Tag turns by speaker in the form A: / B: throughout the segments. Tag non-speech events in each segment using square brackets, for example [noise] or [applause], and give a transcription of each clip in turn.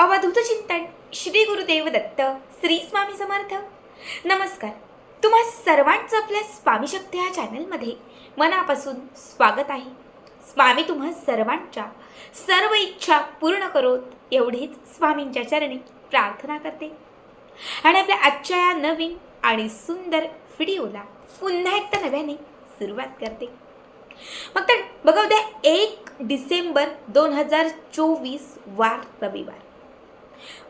A: अवधूत चिंतन श्री गुरुदेव दत्त श्री स्वामी समर्थ. नमस्कार. तुम्हा सर्वांचं आपल्या स्वामी शक्ती ह्या चॅनलमध्ये मनापासून स्वागत आहे. स्वामी तुम्हा सर्वांच्या सर्व इच्छा पूर्ण करोत एवढीच स्वामींच्या चरणी प्रार्थना करते. आणि आपल्या आजच्या या नवीन आणि सुंदर व्हिडिओला पुन्हा एकदा नव्याने सुरुवात करते. मग तर बघा उद्या एक डिसेंबर दोन हजार चोवीस वार रविवार.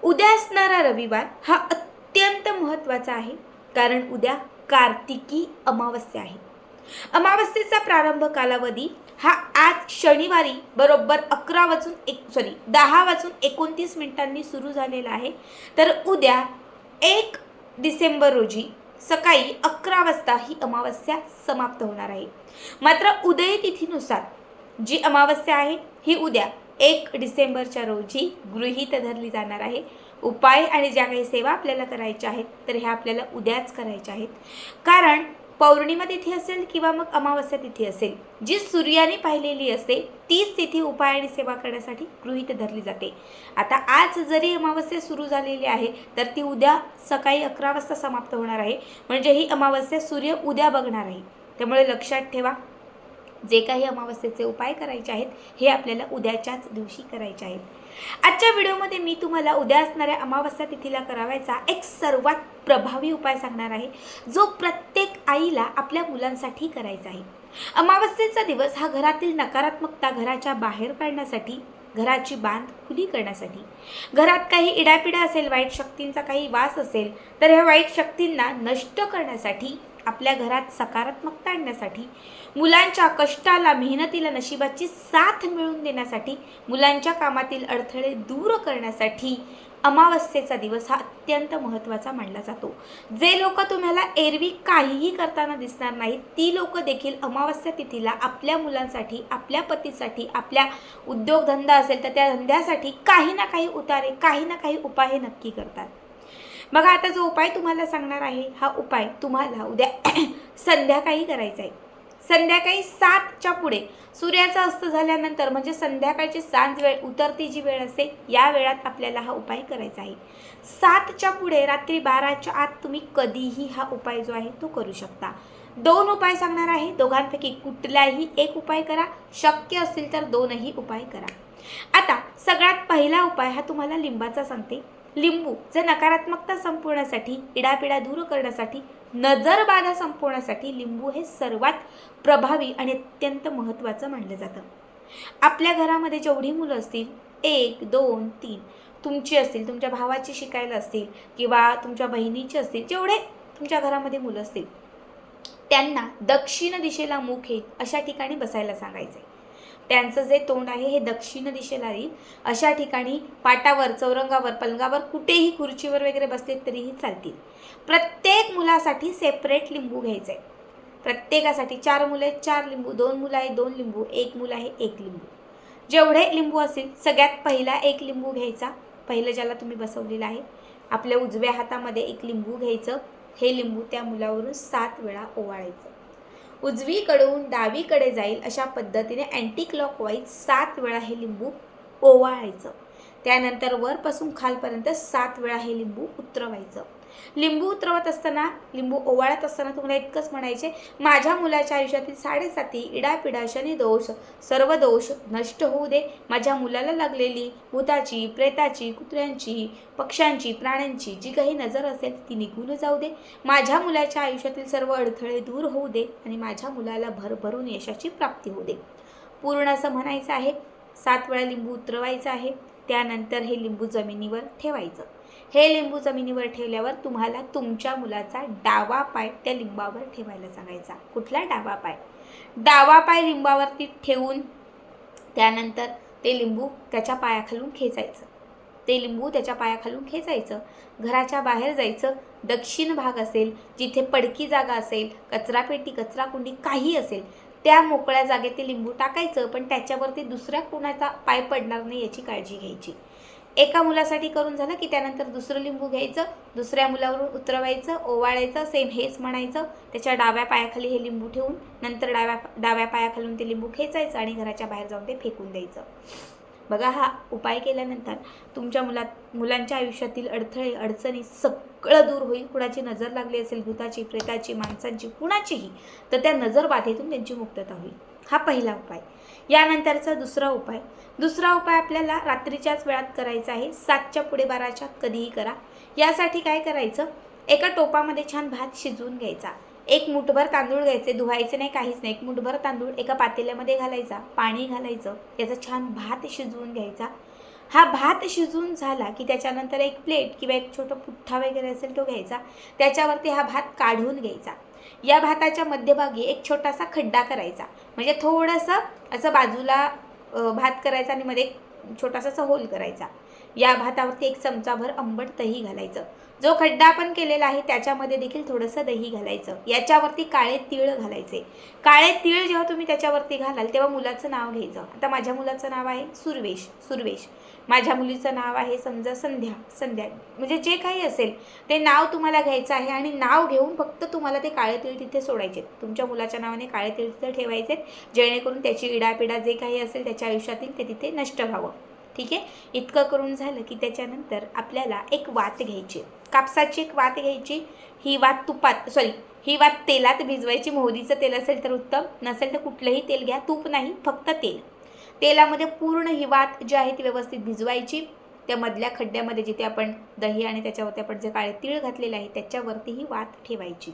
A: उद्या असणारा रविवार हा अत्यंत महत्त्वाचा आहे कारण उद्या कार्तिकी अमावस्या आहे. अमावस्येचा प्रारंभ कालावधी हा आज शनिवारी बरोबर अकरा वाजून एक सॉरी दहा वाजून एकोणतीस मिनिटांनी सुरू झालेला आहे. तर उद्या एक डिसेंबर रोजी सकाळी अकरा वाजता ही अमावस्या समाप्त होणार आहे. मात्र उदय तिथीनुसार जी अमावस्या आहे ही उद्या एक डिसेंबरच्या रोजी गृहीत धरली जाणार आहे. उपाय आणि ज्या काही सेवा आपल्याला करायच्या आहेत तर ह्या आपल्याला उद्याच करायच्या आहेत. कारण पौर्णिमा तिथी असेल किंवा मग अमावस्या तिथी असेल जी सूर्याने पाहिलेली असते तीच तिथी उपाय आणि सेवा करण्यासाठी गृहीत धरली जाते. आता आज जरी अमावस्या सुरू झालेली आहे तर ती उद्या सकाळी अकरा वाजता समाप्त होणार आहे. म्हणजे ही अमावस्या सूर्य उद्या बघणार आहे. त्यामुळे लक्षात ठेवा जे काही अमावस्येचे उपाय करायचे आहेत हे आपल्याला उद्याच्याच दिवशी करायचे आहेत. आजच्या व्हिडिओमध्ये मी तुम्हाला उद्या असणाऱ्या अमावस्या तिथीला करावायचा एक सर्वात प्रभावी उपाय सांगणार आहे जो प्रत्येक आईला आपल्या मुलांसाठी करायचा आहे. अमावस्येचा दिवस हा घरातील नकारात्मकता घराच्या बाहेर काढण्यासाठी घराची बांध खुली करण्यासाठी. घरात काही इडापिडा असेल वाईट शक्तींचा काही वास असेल तर ह्या वाईट शक्तींना नष्ट करण्यासाठी आपल्या घरात सकारात्मकता आणण्यासाठी मुलांच्या कष्टाला मेहनतीला नशिबाची साथ मिळवून देण्यासाठी मुलांच्या कामातील अडथळे दूर करण्यासाठी अमावस्येचा दिवस हा अत्यंत महत्त्वाचा मानला जातो. जे लोक तुम्हाला एरवी काहीही करताना दिसणार नाहीत ती लोक देखील अमावस्या तिथीला आपल्या मुलांसाठी आपल्या पतीसाठी आपल्या उद्योगधंदा असेल तर त्या धंद्यासाठी काही ना काही उतारे काही ना काही उपाय हे नक्की करतात. बघा आता जो उपाय तुम्हाला सांगणार आहे हा उपाय तुम्हाला उद्या [clears throat] संध्याकाळी करायचा आहे. संध्याकाळी सातच्या पुढे. सूर्याचा अस्त झाल्यानंतर म्हणजे संध्याकाळची सांज वेळ उतरती जी वेळ असते या वेळात आपल्याला हा उपाय करायचा आहे. सातच्या पुढे रात्री बाराच्या आत तुम्ही कधीही हा उपाय जो आहे तो करू शकता. दोन उपाय सांगणार आहे दोघांपैकी कुठलाही एक उपाय करा. शक्य असतील तर दोनही उपाय करा. आता सगळ्यात पहिला उपाय हा तुम्हाला लिंबाचा सांगते. लिंबू जे नकारात्मकता संपवण्यासाठी इडापिडा दूर करण्यासाठी नजर बाधा संपवण्यासाठी लिंबू हे सर्वात प्रभावी आणि अत्यंत महत्त्वाचं मानलं जातं. आपल्या घरामध्ये जेवढी मुलं असतील एक दोन तीन तुमची असतील तुमच्या भावाची शिकायला असतील किंवा तुमच्या बहिणीची असतील जेवढे तुमच्या घरामध्ये मुलं असतील त्यांना दक्षिण दिशेला मुख हे अशा ठिकाणी बसायला सांगायचं आहे त्यांचं जे तोंड आहे हे दक्षिण दिशेला येईल अशा ठिकाणी पाटावर चौरंगावर पलंगावर कुठेही खुर्चीवर वगैरे बसले तरीही चालतील. प्रत्येक मुलासाठी सेपरेट लिंबू घ्यायचं आहे प्रत्येकासाठी चार मुलं आहेत चार लिंबू दोन मुलं आहे दोन लिंबू एक मुलं आहे एक लिंबू. जेवढे लिंबू असतील सगळ्यात पहिला एक लिंबू घ्यायचा. पहिलं ज्याला तुम्ही बसवलेलं आहे आपल्या उजव्या हातामध्ये एक लिंबू घ्यायचं. हे लिंबू त्या मुलावरून सात वेळा ओवाळायचं. उजवीकडून डावीकडे जाईल अशा पद्धतीने अँटी क्लॉकवाईज सात वेळा हे लिंबू ओवाळायचं. त्यानंतर वरपासून खालपर्यंत सात वेळा हे लिंबू उतरवायचं. लिंबू उतरवत असताना लिंबू ओवाळत असताना तुम्हाला इतकंच म्हणायचे माझ्या मुलाच्या आयुष्यातील साडेसाती इडापिडा शनिदोष सर्व दोष नष्ट होऊ दे. माझ्या मुलाला लागलेली भूताची प्रेताची कुत्र्यांची पक्ष्यांची प्राण्यांची जी काही नजर असेल ती निघून जाऊ दे. माझ्या मुलाच्या आयुष्यातील सर्व अडथळे दूर होऊ दे आणि माझ्या मुलाला भरभरून यशाची प्राप्ती होऊ दे. पूर्ण असं म्हणायचं आहे. सात वेळा लिंबू उतरवायचं आहे. त्यानंतर हे लिंबू जमिनीवर ठेवायचं. हे लिंबू जमिनीवर ठेवल्यावर तुम्हाला तुमच्या मुलाचा डावा पाय त्या लिंबावर ठेवायला सांगायचा. कुठला डावा पाय? डावा पाय लिंबावरती ठेवून त्यानंतर ते लिंबू त्याच्या पायाखालून खेचायचं ते लिंबू त्याच्या पायाखालून खेचायचं घराच्या बाहेर जायचं. दक्षिण भाग असेल जिथे पडकी जागा असेल कचरापेटी कचराकुंडी काही असेल त्या मोकळ्या जागेत ते लिंबू टाकायचं पण त्याच्यावरती दुसऱ्या कोणाचा पाय पडणार नाही याची काळजी घ्यायची. एका मुलासाठी करून झालं की त्यानंतर दुसरं लिंबू घ्यायचं दुसऱ्या मुलावरून उतरवायचं ओवाळायचं सेम हेच म्हणायचं. त्याच्या डाव्या पायाखाली हे लिंबू ठेवून नंतर डाव्या डाव्या पायाखालून ते लिंबू खेचायचं आणि घराच्या बाहेर जाऊन ते फेकून द्यायचं. बघा हा उपाय केल्यानंतर तुमच्या मुलात मुलांच्या आयुष्यातील अडथळे अडचणी सगळं दूर होईल. कुणाची नजर लागली असेल भूताची प्रेताची माणसांची कुणाचीही तर त्या नजर बाधेतून त्यांची मुक्तता होईल. हा पहिला उपाय. यानंतरचा दुसरा उपाय. दुसरा उपाय आपल्याला रात्रीच्याच वेळात करायचा आहे. सातच्या पुढे बाराच्या कधीही करा. यासाठी काय करायचं? एका टोपामध्ये छान भात शिजवून घ्यायचा. एक मुठभर तांदूळ घ्यायचे. धुवायचे नाही काहीच नाही. एक मुठभर तांदूळ एका पातेल्यामध्ये घालायचा. पाणी घालायचं. याचा छान भात शिजवून घ्यायचा. हा भात शिजून झाला की त्याच्यानंतर एक प्लेट किंवा एक छोटा पुठ्ठा वगैरे असेल तो घ्यायचा. त्याच्यावरती हा भात काढून घ्यायचा. या भाताच्या मध्यभागी एक छोटासा खड्डा करायचा. म्हणजे थोडंसं असं बाजूला भात करायचा आणि मध्ये एक छोटासा असा होल करायचा. या भातावरती एक चमचाभर आंबट दही घालायचं. जो खड्डा आपण केलेला आहे त्याच्यामध्ये देखील थोडंसं दही घालायचं. याच्यावरती काळे तीळ घालायचे. काळे तीळ जेव्हा तुम्ही त्याच्यावरती घालाल तेव्हा मुलाचं नाव घ्यायचं. आता माझ्या मुलाचं नाव आहे सुरवेश. सुरवेश. माझ्या मुलीचं नाव आहे समजा संध्या संध्या. म्हणजे जे काही असेल ते नाव तुम्हाला घ्यायचं आहे आणि नाव घेऊन फक्त तुम्हाला ते काळे तिळ तिथे सोडायचे तुमच्या मुलाच्या नावाने काळे तिळ तिथे ठेवायचे जेणेकरून त्याची इडापिडा जे काही असेल त्याच्या आयुष्यातील ते तिथे नष्ट व्हावं. ठीक आहे? इतकं करून झालं की त्याच्यानंतर आपल्याला एक वात घ्यायची. कापसाची एक वात घ्यायची. ही वात तुपात सॉरी ही वात तेलात भिजवायची. मोहरीचं तेल असेल तर उत्तम नसेल तर कुठलंही तेल घ्या. तूप नाही फक्त तेल. तेलामध्ये पूर्ण ही वात जी आहे ती व्यवस्थित भिजवायची. त्या मधल्या खड्ड्यामध्ये जिथे आपण दही आणि त्याच्यावरती आपण जे काळे तीळ घातलेले आहे त्याच्यावरती ही वात ठेवायची.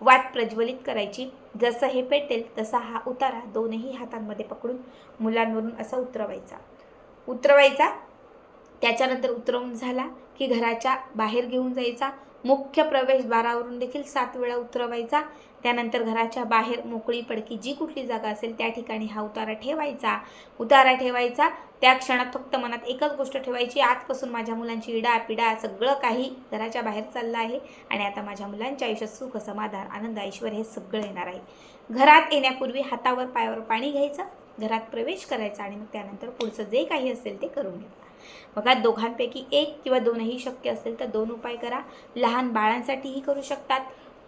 A: वात प्रज्वलित करायची. जसं हे पेटेल तसा हा उतारा दोनही हातांमध्ये पकडून मुलांवरून असा उतरवायचा. उतरवायचा. त्याच्यानंतर उतरवून झाला की घराच्या बाहेर घेऊन जायचा. मुख्य प्रवेशद्वारावरून देखील सात वेळा उतरवायचा. त्यानंतर घराच्या बाहेर मोकळी पडकी जी कुठली जागा असेल त्या ठिकाणी हा उतारा ठेवायचा. उतारा ठेवायचा. त्या क्षणात फक्त मनात एकच गोष्ट ठेवायची. आजपासून माझ्या मुलांची इडा पिडा सगळं काही घराच्या बाहेर चाललं आहे आणि आता माझ्या मुलांच्या आयुष्यात सुख समाधान आनंद ऐश्वर हे सगळं येणार आहे. घरात येण्यापूर्वी हातावर पायावर पाणी घ्यायचं. घरात प्रवेश करायचा आणि मग त्यानंतर पुढचं जे काही असेल ते करून घ्यायचं बघा दोघांपैकी एक किंवा दोनही शक्य असेल तर दोन उपाय करा. लहान बाळांसाठीही करू शकतात.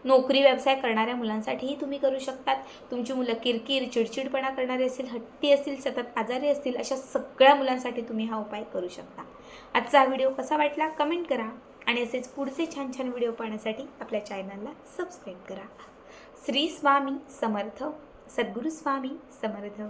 A: नोकरी व्यवसाय करणाऱ्या मुलांसाठीही तुम्ही करू शकतात. तुमची मुलं किरकिर चिडचिडपणा करणारी असतील हट्टी असतील सतत आजारी असतील अशा सगळ्या मुलांसाठी तुम्ही हा उपाय करू शकता. आजचा हा व्हिडिओ कसा वाटला कमेंट करा आणि असेच पुढचे छान छान व्हिडिओ पाहण्यासाठी आपल्या चॅनलला सबस्क्राईब करा. श्री स्वामी समर्थ सद्गुरू स्वामी समर्थ.